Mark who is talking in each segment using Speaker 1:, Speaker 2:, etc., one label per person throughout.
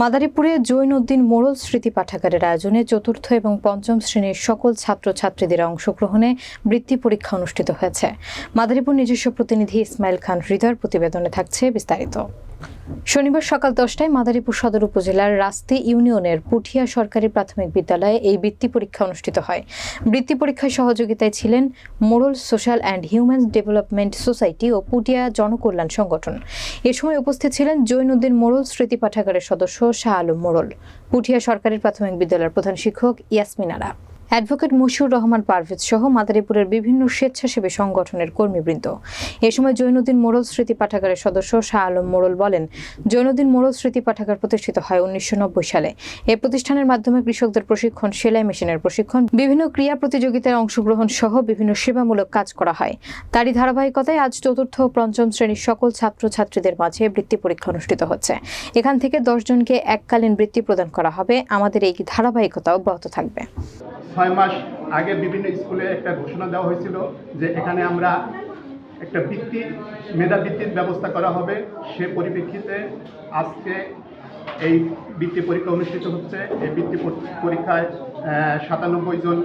Speaker 1: মাদারীপুরে জৈন উদ্দিন মোড়ল স্মৃতি পাঠাগারের আয়োজনে চতুর্থ এবং পঞ্চম শ্রেণির সকল ছাত্রছাত্রীদের অংশগ্রহণে বৃত্তি পরীক্ষা অনুষ্ঠিত হয়েছে। মাদারীপুর নিজস্ব প্রতিনিধি ইসমাইল খান হৃদয়ের প্রতিবেদনে থাকছে বিস্তারিত। শনিবার সকাল দশটায় মাদারীপুর সদর উপজেলার রাস্তি ইউনিয়নের পুঠিয়া সরকারি প্রাথমিক বিদ্যালয়ে এই বৃত্তি পরীক্ষা অনুষ্ঠিত হয়। বৃত্তি পরীক্ষায় সহযোগিতায় ছিলেন Morol social and human development society ও পুটিয়া জনকল্যাণ সংগঠন। এ সময় উপস্থিত ছিলেন জৈনুদ্দিন মোড়ল স্মৃতি পাঠাগারের সদস্য শাহ আলম মোড়ল পুঠিয়া সরকারি প্রাথমিক বিদ্যালয়ের প্রধান শিক্ষক ইয়াসমিন আরা। অ্যাডভোকেট মশিউর রহমান পারভেজ সহ মাদারীপুরের বিভিন্ন স্বেচ্ছাসেবী সংগঠনের কর্মীবৃন্দ। এ সময় জৈনুদ্দিন মোড়ল স্মৃতি পাঠাগারের সদস্য শাহ আলম মোড়ল বলেন জৈনুদ্দিন মোড়ল স্মৃতি পাঠাগার প্রতিষ্ঠিত হয় উনিশশো নব্বই সালে। এ প্রতিষ্ঠানের মাধ্যমে কৃষকদের প্রশিক্ষণ, সেলাই মেশিনের প্রশিক্ষণ, বিভিন্ন ক্রীড়া প্রতিযোগিতায় অংশগ্রহণ সহ বিভিন্ন সেবামূলক কাজ করা হয়। তারই ধারাবাহিকতায় আজ চতুর্থ ও পঞ্চম শ্রেণির সকল ছাত্রছাত্রীদের মাঝে বৃত্তি পরীক্ষা অনুষ্ঠিত হচ্ছে। এখান থেকে দশজনকে এককালীন বৃত্তি প্রদান করা হবে। আমাদের এই ধারাবাহিকতা অব্যাহত থাকবে।
Speaker 2: ছয় মাস আগে বিভিন্ন স্কুলে একটা ঘোষণা দেওয়া হয়েছিল যে এখানে আমরা একটা বৃত্তি মেধাবৃত্তির ব্যবস্থা করা হবে। সে পরিপ্রেক্ষিতে আজকে এই বৃত্তি পরীক্ষা অনুষ্ঠিত হচ্ছে। এই বৃত্তি পরীক্ষায় সাতানব্বই জন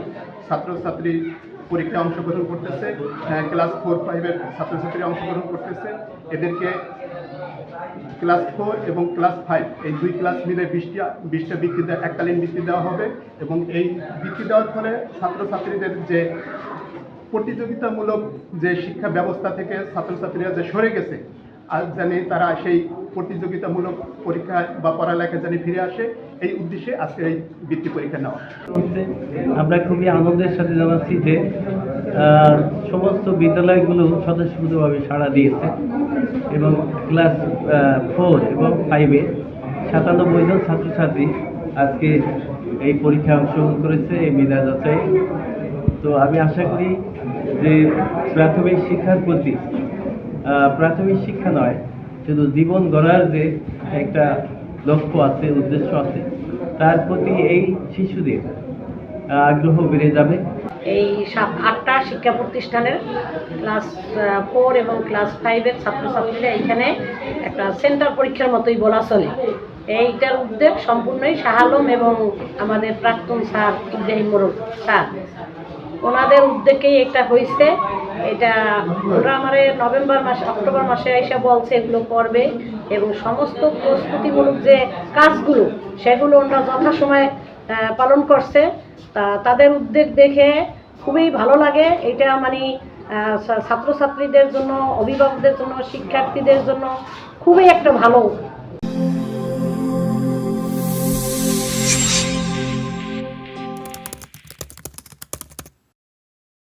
Speaker 2: ছাত্রছাত্রী পরীক্ষায় অংশগ্রহণ করতেছে। ক্লাস ফোর ফাইভের ছাত্রছাত্রী অংশগ্রহণ করতেছে। এদেরকে ক্লাস ফোর এবং ক্লাস ফাইভ এই দুই ক্লাস মিলে বিশটা বিশটা বৃত্তি এককালীন বৃত্তি দেওয়া হবে এবং এই বৃত্তি দেওয়ার ফলে ছাত্রছাত্রীদের যে প্রতিযোগিতামূলক যে শিক্ষা ব্যবস্থা থেকে ছাত্রছাত্রীরা যে সরে গেছে আর জানি তারা সেই প্রতিযোগিতামূলক পরীক্ষা বা পড়ালেখায় জানি ফিরে আসে। এই উদ্দেশ্যে আজকে এই বৃত্তি পরীক্ষা নেওয়া
Speaker 3: আমরা খুবই আনন্দের সাথে জানাচ্ছি যে সমস্ত বিদ্যালয়গুলো স্বতঃস্ফূর্তভাবে সাড়া দিয়েছে এবং ক্লাস ফোর এবং ফাইভে সাতানব্বই জন ছাত্রছাত্রী আজকে এই পরীক্ষায় অংশগ্রহণ করেছে, এই মেধা যাচাই তো আমি আশা করি যে প্রাথমিক শিক্ষার প্রতি প্রাথমিক শিক্ষা নয়, শুধু জীবন গড়ার যে একটা লক্ষ্য আছে, উদ্দেশ্য আছে, তার প্রতি এই শিশুদের আগ্রহ বেড়ে যাবে।
Speaker 4: এই সাত, আটটা শিক্ষা প্রতিষ্ঠানের ক্লাস ফোর এবং ক্লাস ফাইভের ছাত্রছাত্রীরা এখানে একটা সেন্টার পরীক্ষার মতোই বলা চলে। এইটার উদ্যোগ সম্পূর্ণই শাহ আলম এবং আমাদের প্রাক্তন স্যার ইব্রাহিম স্যার। ওনাদের উদ্যোগেই এটা হয়েছে। এটা ওরা আমার নভেম্বর মাসে, অক্টোবর মাসে এসে বলছে এগুলো করবে এবং সমস্ত প্রস্তুতিমূলক যে কাজগুলো, সেগুলো ওনারা যথাসময়ে পালন করছে। তা তাদের উদ্যোগ দেখে খুবই ভালো লাগে। এটা মানে ছাত্রছাত্রীদের জন্য, অভিভাবকদের জন্য, শিক্ষার্থীদের জন্য খুবই একটা ভালো